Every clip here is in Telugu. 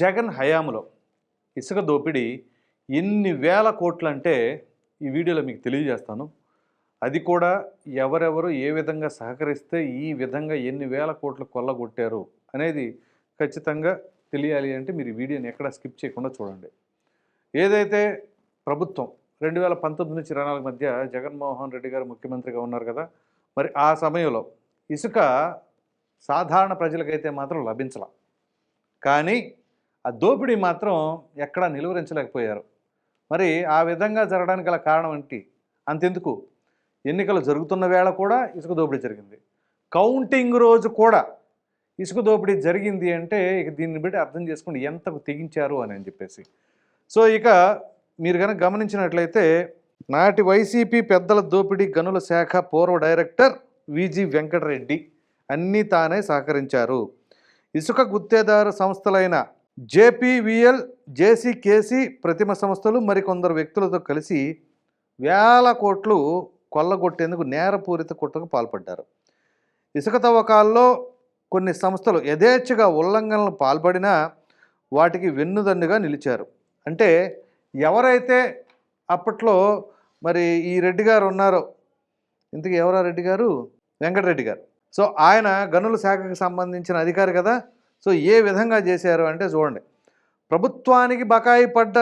జగన్ హయాంలో ఇసుక దోపిడీ ఎన్ని వేల కోట్లు అంటే ఈ వీడియోలో మీకు తెలియజేస్తాను. అది కూడా ఎవరెవరు ఏ విధంగా సహకరిస్తే ఈ విధంగా ఎన్ని వేల కోట్లు కొల్లగొట్టారు అనేది ఖచ్చితంగా తెలియాలి అంటే మీరు ఈ వీడియోని ఎక్కడ స్కిప్ చేయకుండా చూడండి. ఏదైతే ప్రభుత్వం రెండు వేల పంతొమ్మిది నుంచి ఇరవై నాలుగు మధ్య జగన్మోహన్ రెడ్డి గారు ముఖ్యమంత్రిగా ఉన్నారు కదా మరి ఆ సమయంలో ఇసుక సాధారణ ప్రజలకైతే మాత్రం లభించాల. కానీ ఆ దోపిడీ మాత్రం ఎక్కడా నిలువరించలేకపోయారు. మరి ఆ విధంగా జరగడానికి గల కారణం ఏంటి? అంతెందుకు? ఎన్నికలు జరుగుతున్న వేళ కూడా ఇసుక దోపిడీ జరిగింది. కౌంటింగ్ రోజు కూడా ఇసుక దోపిడీ జరిగింది అంటే ఇక దీన్ని బట్టి అర్థం చేసుకోండి ఎంతకు తెగించారు అని అని చెప్పేసి. సో ఇక మీరు కనుక గమనించినట్లయితే నాటి వైసీపీ పెద్దల దోపిడీ గనుల శాఖ పూర్వ డైరెక్టర్ విజి వెంకటరెడ్డి అన్నీ తానే సహకరించారు. ఇసుక గుత్తేదారు సంస్థలైన జేపీవీఎల్ జేసీకేసీ ప్రతిమ సంస్థలు మరికొందరు వ్యక్తులతో కలిసి వేల కోట్లు కొల్లగొట్టేందుకు నేరపూరిత కుట్రకు పాల్పడ్డారు. ఇసుక తవ్వకాల్లో కొన్ని సంస్థలు యథేచ్ఛగా ఉల్లంఘనలు పాల్పడినా వాటికి వెన్నుదన్నుగా నిలిచారు. అంటే ఎవరైతే అప్పట్లో మరి ఈ రెడ్డి గారు ఉన్నారో ఇంతకీ ఎవరా రెడ్డి గారు? వెంకటరెడ్డి గారు. సో ఆయన గనుల శాఖకు సంబంధించిన అధికారి కదా? సో ఏ విధంగా చేశారు అంటే చూడండి ప్రభుత్వానికి బకాయి పడ్డ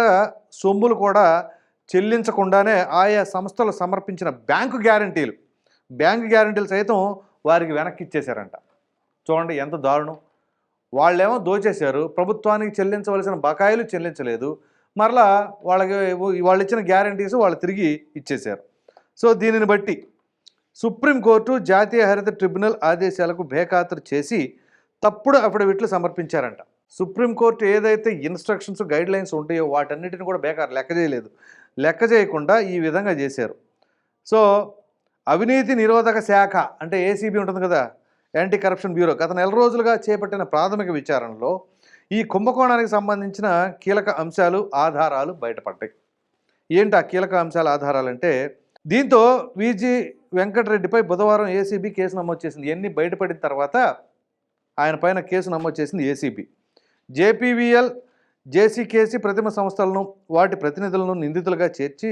సొమ్ములు కూడా చెల్లించకుండానే ఆయా సంస్థలు సమర్పించిన బ్యాంకు గ్యారంటీలు. బ్యాంకు గ్యారంటీలు సైతం వారికి వెనక్కి ఇచ్చేశారంట. చూడండి ఎంత దారుణం. వాళ్ళేమో దోచేశారు ప్రభుత్వానికి చెల్లించవలసిన బకాయిలు చెల్లించలేదు. మరలా వాళ్ళకి వాళ్ళు ఇచ్చిన గ్యారంటీస్ వాళ్ళు తిరిగి ఇచ్చేశారు. సో దీనిని బట్టి సుప్రీంకోర్టు జాతీయ హరిత ట్రిబ్యునల్ ఆదేశాలకు బేఖాతరు చేసి తప్పుడు అఫిడవిట్లు సమర్పించారంట. సుప్రీంకోర్టు ఏదైతే ఇన్స్ట్రక్షన్స్ గైడ్ లైన్స్ ఉంటాయో వాటన్నిటిని కూడా బేకారు లెక్క చేయలేదు. లెక్క చేయకుండా ఈ విధంగా చేశారు. సో అవినీతి నిరోధక శాఖ అంటే ఏసీబీ ఉంటుంది కదా యాంటీ కరప్షన్ బ్యూరో గత నెల రోజులుగా చేపట్టిన ప్రాథమిక విచారణలో ఈ కుంభకోణానికి సంబంధించిన కీలక అంశాలు ఆధారాలు బయటపడ్డాయి. ఏంటి ఆ కీలక అంశాల ఆధారాలు అంటే దీంతో విజి వెంకటరెడ్డిపై బుధవారం ఏసీబీ కేసు నమోదు చేసింది. ఇవన్నీ బయటపడిన తర్వాత ఆయన పైన కేసు నమోదు చేసింది ఏసీబీ. జేపీవీఎల్ జేసీకేసీ ప్రతిమ సంస్థలను వాటి ప్రతినిధులను నిందితులుగా చేర్చి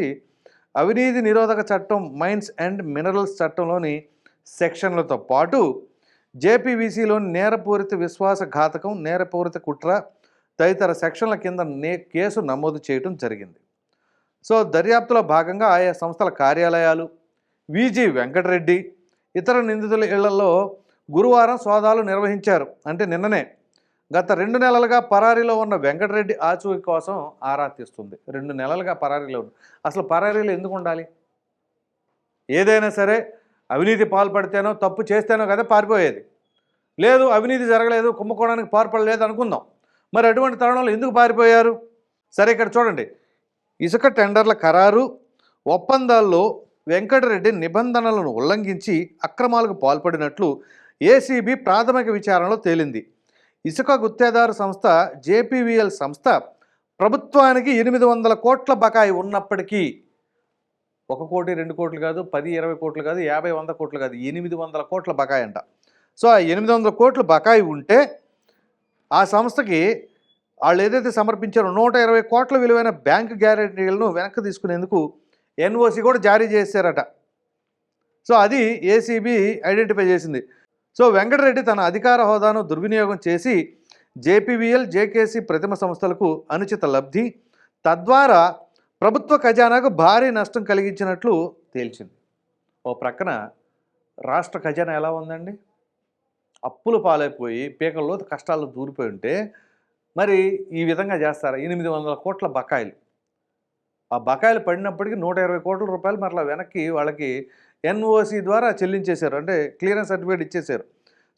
అవినీతి నిరోధక చట్టం మైన్స్ అండ్ మినరల్స్ చట్టంలోని సెక్షన్లతో పాటు జేపీవీసీలోని నేరపూరిత విశ్వాసఘాతకం నేరపూరిత కుట్ర తదితర సెక్షన్ల కింద నే కేసు నమోదు చేయడం జరిగింది. సో దర్యాప్తులో భాగంగా ఆయా సంస్థల కార్యాలయాలు విజి వెంకటరెడ్డి ఇతర నిందితుల ఇళ్ళలో గురువారం సోదాలు నిర్వహించారు. అంటే నిన్ననే. గత రెండు నెలలుగా పరారీలో ఉన్న వెంకటరెడ్డి ఆచూకీ కోసం ఆరా తీస్తుంది. రెండు నెలలుగా పరారీలో అసలు పరారీలో ఎందుకు ఉండాలి? ఏదైనా సరే అవినీతి పాల్పడితేనో తప్పు చేస్తేనో కదా పారిపోయేది. లేదు అవినీతి జరగలేదు కుంభకోణానికి పాల్పడలేదు అనుకుందాం. మరి అటువంటి తరుణంలో ఎందుకు పారిపోయారు? సరే ఇక్కడ చూడండి. ఇసుక టెండర్ల ఖరారు ఒప్పందాల్లో వెంకటరెడ్డి నిబంధనలను ఉల్లంఘించి అక్రమాలకు పాల్పడినట్లు ఏసీబీ ప్రాథమిక విచారణలో తేలింది. ఇసుక గుత్తేదారు సంస్థ జేపీవీఎల్ సంస్థ ప్రభుత్వానికి ఎనిమిది వందల కోట్ల బకాయి ఉన్నప్పటికీ ఒక కోటి రెండు కోట్లు కాదు పది ఇరవై కోట్లు కాదు యాభై వంద కోట్లు కాదు ఎనిమిది వందల కోట్ల బకాయి అంట. సో ఆ ఎనిమిది వందల కోట్ల బకాయి ఉంటే ఆ సంస్థకి వాళ్ళు ఏదైతే సమర్పించారో నూట ఇరవై కోట్ల విలువైన బ్యాంక్ గ్యారెంటీలను వెనక్కి తీసుకునేందుకు ఎన్ఓసి కూడా జారీ చేశారట. సో అది ఏసీబీ ఐడెంటిఫై చేసింది. సో వెంకటరెడ్డి తన అధికార హోదాను దుర్వినియోగం చేసి జేపీవీఎల్ జేకేసీ ప్రతిమ సంస్థలకు అనుచిత లబ్ధి తద్వారా ప్రభుత్వ ఖజానాకు భారీ నష్టం కలిగించినట్లు తేల్చింది. ఓ ప్రక్కన రాష్ట్ర ఖజానా ఎలా ఉందండి? అప్పులు పాలైపోయి పీకల్లో కష్టాలు దూరిపోయి ఉంటే మరి ఈ విధంగా చేస్తారా? ఎనిమిది వందల కోట్ల బకాయిలు. ఆ బకాయిలు పడినప్పటికీ నూట ఇరవై కోట్ల రూపాయలు మరలా వెనక్కి వాళ్ళకి ఎన్ఓసి ద్వారా చెల్లించేశారు. అంటే క్లియరెన్స్ సర్టిఫికేట్ ఇచ్చేశారు.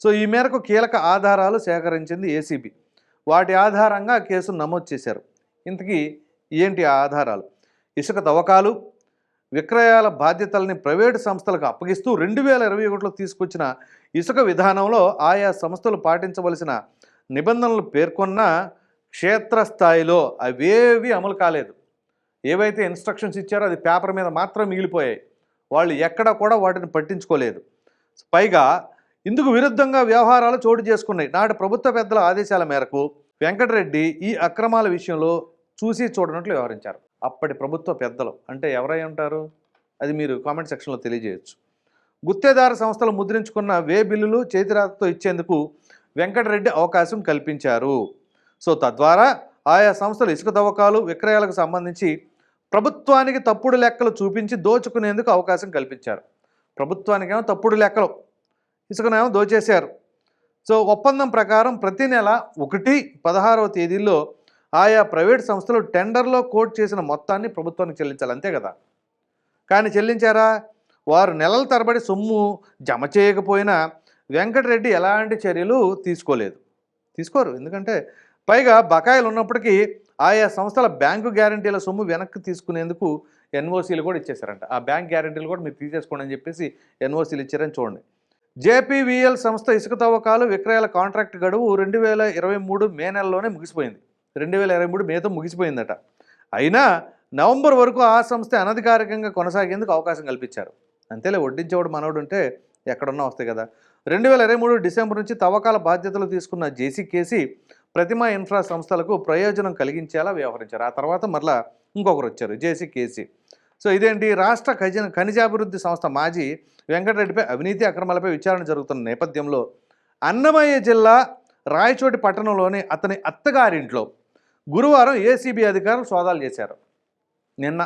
సో ఈ మేరకు కీలక ఆధారాలు సేకరించింది ఏసీబీ. వాటి ఆధారంగా కేసును నమోదు చేశారు. ఇంతకీ ఏంటి ఆ ఆధారాలు? ఇసుక తవ్వకాలు విక్రయాల బాధ్యతల్ని ప్రైవేటు సంస్థలకు అప్పగిస్తూ రెండు వేల ఇరవై ఒకటిలో తీసుకొచ్చిన ఇసుక విధానంలో ఆయా సంస్థలు పాటించవలసిన నిబంధనలు పేర్కొన్న క్షేత్రస్థాయిలో అవేవి అమలు కాలేదు. ఏవైతే ఇన్స్ట్రక్షన్స్ ఇచ్చారో అది పేపర్ మీద మాత్రం మిగిలిపోయాయి. వాళ్ళు ఎక్కడ కూడా వాటిని పట్టించుకోలేదు. పైగా ఇందుకు విరుద్ధంగా వ్యవహారాలు చోటు చేసుకున్నాయి. నాటి ప్రభుత్వ పెద్దల ఆదేశాల మేరకు వెంకటరెడ్డి ఈ అక్రమాల విషయంలో చూసి చూడనట్లు వ్యవహరించారు. అప్పటి ప్రభుత్వ పెద్దలు అంటే ఎవరై ఉంటారు? అది మీరు కామెంట్ సెక్షన్లో తెలియజేయచ్చు. గుత్తేదారు సంస్థలు ముద్రించుకున్న వే బిల్లులు చేతిరాతతో ఇచ్చేందుకు వెంకటరెడ్డి అవకాశం కల్పించారు. సో తద్వారా ఆయా సంస్థలు ఇసుక తవ్వకాలు విక్రయాలకు సంబంధించి ప్రభుత్వానికి తప్పుడు లెక్కలు చూపించి దోచుకునేందుకు అవకాశం కల్పించారు. ప్రభుత్వానికేమో తప్పుడు లెక్కలు ఇసుకనేమో దోచేశారు. సో ఒప్పందం ప్రకారం ప్రతి నెల ఒకటి పదహారవ తేదీల్లో ఆయా ప్రైవేట్ సంస్థలు టెండర్లో కోట్ చేసిన మొత్తాన్ని ప్రభుత్వానికి చెల్లించాలి అంతే కదా? కానీ చెల్లించారా? వారు నెలల తరబడి సొమ్ము జమ చేయకపోయినా వెంకటరెడ్డి ఎలాంటి చర్యలు తీసుకోలేదు. తీసుకోరు ఎందుకంటే పైగా బకాయిలు ఉన్నప్పటికీ ఆయా సంస్థల బ్యాంకు గ్యారంటీల సొమ్ము వెనక్కి తీసుకునేందుకు ఎన్ఓసీలు కూడా ఇచ్చేశారంట. ఆ బ్యాంక్ గ్యారంటీలు కూడా మీరు తీసేసుకోండి అని చెప్పేసి ఎన్ఓసీలు ఇచ్చారని చూడండి. జేపీవీఎల్ సంస్థ ఇసుక తవ్వకాలు విక్రయాల కాంట్రాక్ట్ గడువు రెండు వేల ఇరవై మూడు మే నెలలోనే ముగిసిపోయింది. రెండు వేల ఇరవై మూడు మేతో ముగిసిపోయిందట. అయినా నవంబర్ వరకు ఆ సంస్థ అనధికారికంగా కొనసాగేందుకు అవకాశం కల్పించారు. అంతేలే వడ్డించేవాడు మనవడు ఉంటే ఎక్కడున్నా వస్తాయి కదా. రెండు వేల ఇరవై మూడు డిసెంబర్ నుంచి తవ్వకాల బాధ్యతలు తీసుకున్న జేసీ కేసీ ప్రతిమా ఇన్ఫ్రా సంస్థలకు ప్రయోజనం కలిగించేలా వ్యవహరించారు. ఆ తర్వాత మరలా ఇంకొకరు వచ్చారు జేసీ కేసీ. సో ఇదేంటి? రాష్ట్ర ఖజ ఖనిజాభివృద్ధి సంస్థ మాజీ వెంకటరెడ్డిపై అవినీతి అక్రమాలపై విచారణ జరుగుతున్న నేపథ్యంలో అన్నమయ్య జిల్లా రాయచోటి పట్టణంలోని అతని అత్తగారింట్లో గురువారం ఏసీబీ అధికారులు సోదాలు చేశారు. నిన్న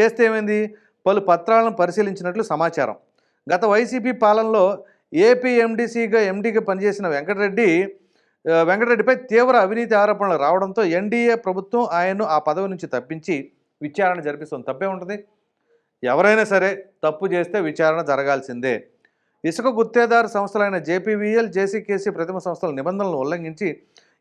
చేస్తే ఏమైంది? పలు పత్రాలను పరిశీలించినట్లు సమాచారం. గత వైసీపీ పాలనలో ఏపీ ఎండీసీగా ఎండీగా పనిచేసిన వెంకటరెడ్డి వెంకటరెడ్డిపై తీవ్ర అవినీతి ఆరోపణలు రావడంతో ఎన్డీఏ ప్రభుత్వం ఆయన్ను ఆ పదవి నుంచి తప్పించి విచారణ జరిపిస్తుంది. తప్పే ఉంటుంది. ఎవరైనా సరే తప్పు చేస్తే విచారణ జరగాల్సిందే. ఇసుక గుత్తేదారు సంస్థలైన జేపీవీఎల్ జేసీకేసీ ప్రతిమ సంస్థల నిబంధనలను ఉల్లంఘించి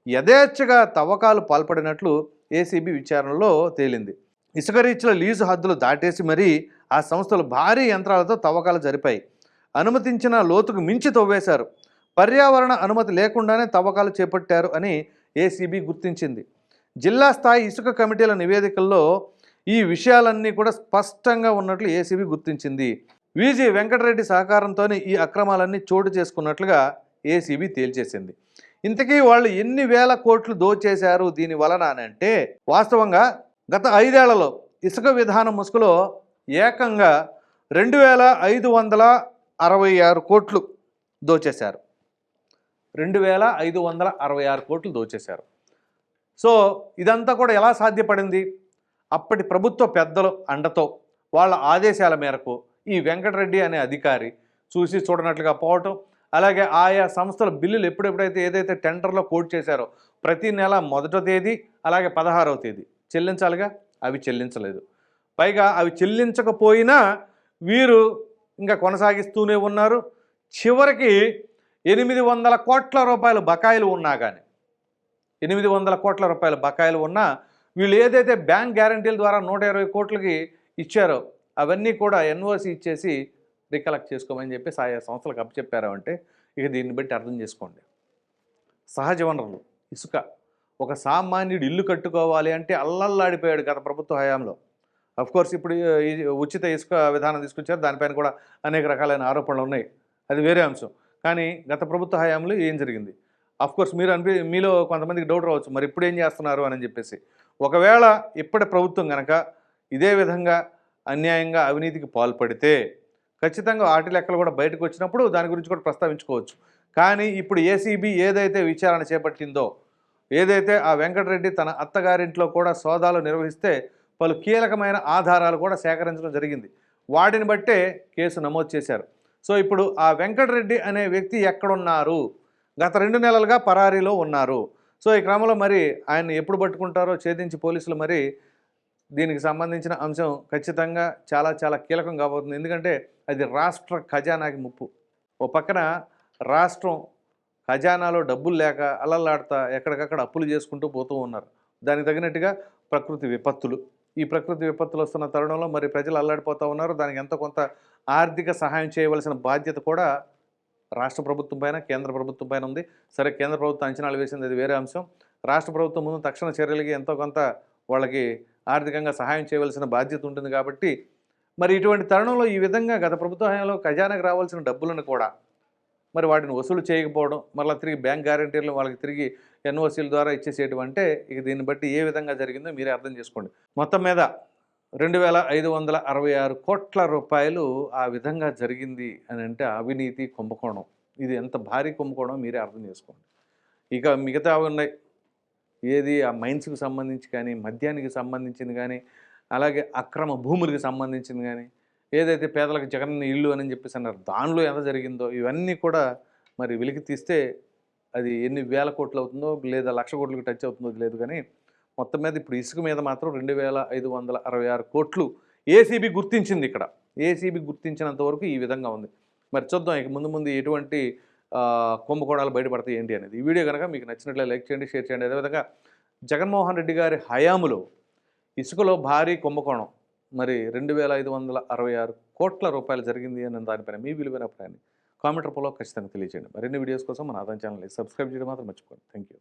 యథేచ్ఛగా తవ్వకాలు పాల్పడినట్లు ఏసీబీ విచారణలో తేలింది. ఇసుక రీచ్ల లీజు హద్దులు దాటేసి మరీ ఆ సంస్థలు భారీ యంత్రాలతో తవ్వకాలు జరిపాయి. అనుమతించిన లోతుకు మించి తవ్వేశారు. పర్యావరణ అనుమతి లేకుండానే తవ్వకాలు చేపట్టారు అని ఏసీబీ గుర్తించింది. జిల్లా స్థాయి ఇసుక కమిటీల నివేదికల్లో ఈ విషయాలన్నీ కూడా స్పష్టంగా ఉన్నట్లు ఏసీబీ గుర్తించింది. విజి వెంకటరెడ్డి సహకారంతోనే ఈ అక్రమాలన్నీ చోటు చేసుకున్నట్లుగా ఏసీబీ తేల్చేసింది. ఇంతకీ వాళ్ళు ఎన్ని వేల కోట్లు దోచేశారు? దీని వలన అని అంటే వాస్తవంగా గత ఐదేళ్ళలో ఇసుక విధానం ముసుగులో ఏకంగా రెండు వేల ఐదు వందల అరవై ఆరు కోట్లు దోచేశారు. రెండు వేల ఐదు వందల అరవై ఆరు కోట్లు దోచేశారు. సో ఇదంతా కూడా ఎలా సాధ్యపడింది? అప్పటి ప్రభుత్వ పెద్దల అండతో వాళ్ళ ఆదేశాల మేరకు ఈ వెంకటరెడ్డి అనే అధికారి చూసి చూడనట్లుగా పోవటం అలాగే ఆయా సంస్థల బిల్లులు ఎప్పుడెప్పుడైతే ఏదైతే టెండర్లో కోట్ చేశారో ప్రతి నెల మొదటో తేదీ అలాగే పదహారవ తేదీ. చెల్లించాలిగా? అవి చెల్లించలేదు. పైగా అవి చెల్లించకపోయినా వీరు ఇంకా కొనసాగిస్తూనే ఉన్నారు. చివరికి ఎనిమిది వందల కోట్ల రూపాయలు బకాయిలు ఉన్నా కానీ ఎనిమిది వందల కోట్ల రూపాయల బకాయిలు ఉన్నా వీళ్ళు ఏదైతే బ్యాంక్ గ్యారంటీల ద్వారా నూట ఇరవై కోట్లకి ఇచ్చారో అవన్నీ కూడా ఎన్ఓసి ఇచ్చేసి రికలెక్ట్ చేసుకోమని చెప్పేసి ఆయా సంస్థలకు అప్పచెప్పారు అంటే ఇక దీన్ని బట్టి అర్థం చేసుకోండి. సహజ వనరులు ఇసుక. ఒక సామాన్యుడు ఇల్లు కట్టుకోవాలి అంటే అల్లల్లాడిపోయాడు గత ప్రభుత్వ హయాంలో. కోర్స్ ఇప్పుడు ఈ ఉచిత ఇసుక విధానం తీసుకొచ్చారు. దానిపైన కూడా అనేక రకాలైన ఆరోపణలు ఉన్నాయి. అది వేరే అంశం. కానీ గత ప్రభుత్వ హయాంలో ఏం జరిగింది? కోర్స్ మీరు అనిపి మీలో కొంతమందికి డౌట్ రావచ్చు. మరి ఇప్పుడు ఏం చేస్తున్నారు అని చెప్పేసి. ఒకవేళ ఇప్పటి ప్రభుత్వం కనుక ఇదే విధంగా అన్యాయంగా అవినీతికి పాల్పడితే ఖచ్చితంగా వాటి లెక్కలు కూడా బయటకు వచ్చినప్పుడు దాని గురించి కూడా ప్రస్తావించుకోవచ్చు. కానీ ఇప్పుడు ఏసీబీ ఏదైతే విచారణ చేపట్టిందో ఏదైతే ఆ వెంకటరెడ్డి తన అత్తగారింట్లో కూడా సోదాలు నిర్వహిస్తే పలు కీలకమైన ఆధారాలు కూడా సేకరించడం జరిగింది. వాటిని బట్టే కేసు నమోదు చేశారు. సో ఇప్పుడు ఆ వెంకటరెడ్డి అనే వ్యక్తి ఎక్కడున్నారు? గత రెండు నెలలుగా పరారీలో ఉన్నారు. సో ఈ క్రమంలో మరి ఆయన ఎప్పుడు పట్టుకుంటారో ఛేదించి పోలీసులు మరి దీనికి సంబంధించిన అంశం ఖచ్చితంగా చాలా చాలా కీలకం కాబోతుంది. ఎందుకంటే అది రాష్ట్ర ఖజానాకి ముప్పు. ఓ పక్కన రాష్ట్రం ఖజానాలో డబ్బులు లేక అల్లల్లాడతా ఎక్కడికక్కడ అప్పులు చేసుకుంటూ పోతూ ఉన్నారు. దానికి తగినట్టుగా ప్రకృతి విపత్తులు. ఈ ప్రకృతి విపత్తులు వస్తున్న తరుణంలో మరి ప్రజలు అల్లాడిపోతూ ఉన్నారు. దానికి ఎంతో కొంత ఆర్థిక సహాయం చేయవలసిన బాధ్యత కూడా రాష్ట్ర ప్రభుత్వం పైన కేంద్ర ప్రభుత్వం పైన ఉంది. సరే కేంద్ర ప్రభుత్వం అంచనాలు వేసింది అది వేరే అంశం. రాష్ట్ర ప్రభుత్వం ముందు తక్షణ చర్యలకి ఎంతో కొంత వాళ్ళకి ఆర్థికంగా సహాయం చేయవలసిన బాధ్యత ఉంటుంది కాబట్టి మరి ఇటువంటి తరుణంలో ఈ విధంగా గత ప్రభుత్వ హయాంలో ఖజానాకు రావాల్సిన డబ్బులను కూడా మరి వాటిని వసూలు చేయకపోవడం మళ్ళీ తిరిగి బ్యాంక్ గ్యారంటీలు వాళ్ళకి తిరిగి ఎన్ఓసీల ద్వారా ఇచ్చేసేయడం అంటే ఇక దీన్ని బట్టి ఏ విధంగా జరిగిందో మీరే అర్థం చేసుకోండి. మొత్తం మీద రెండు వేల ఐదు వందల అరవై ఆరు కోట్ల రూపాయలు ఆ విధంగా జరిగింది అని అంటే అవినీతి కుంభకోణం. ఇది ఎంత భారీ కుంభకోణం మీరే అర్థం చేసుకోండి. ఇక మిగతా ఉన్నాయి. ఏది ఆ మైన్స్కి సంబంధించి కానీ మద్యానికి సంబంధించింది కానీ అలాగే అక్రమ భూములకు సంబంధించింది కానీ ఏదైతే పేదలకు జగన్ ఇల్లు అని చెప్పేసి అన్నారు దానిలో ఎంత జరిగిందో ఇవన్నీ కూడా మరి వెలికి తీస్తే అది ఎన్ని వేల కోట్లు అవుతుందో లేదా లక్ష కోట్లకు టచ్ అవుతుందో లేదు కానీ మొత్తం మీద ఇప్పుడు ఇసుక మీద మాత్రం రెండు వేల ఐదు వందల అరవై ఆరు కోట్లు ఏసీబీ గుర్తించింది ఇక్కడ. ఏసీబీ గుర్తించినంత వరకు ఈ విధంగా ఉంది. మరి చూద్దాం ఇక ముందు ముందు ఎటువంటి కుంభకోణాలు బయటపడతాయి ఏంటి అనేది. ఈ వీడియో కనుక మీకు నచ్చినట్లే లైక్ చేయండి షేర్ చేయండి. అదేవిధంగా జగన్మోహన్ రెడ్డి గారి హయాములో ఇసుకలో భారీ కుంభకోణం. మరి రెండు వేల ఐదు వందల అరవై ఆరు కోట్ల రూపాయలు జరిగింది అని దానిపైన మీ విలువైన అభిప్రాయాన్ని కామెంట్ రూపంలో ఖచ్చితంగా తెలియజేయండి మరిన్ని వీడియోస్ కోసం మన ఆదాయం ఛానల్ని సబ్స్క్రైబ్ చేయడం మాత్రం మర్చిపోండి థ్యాంక్ యూ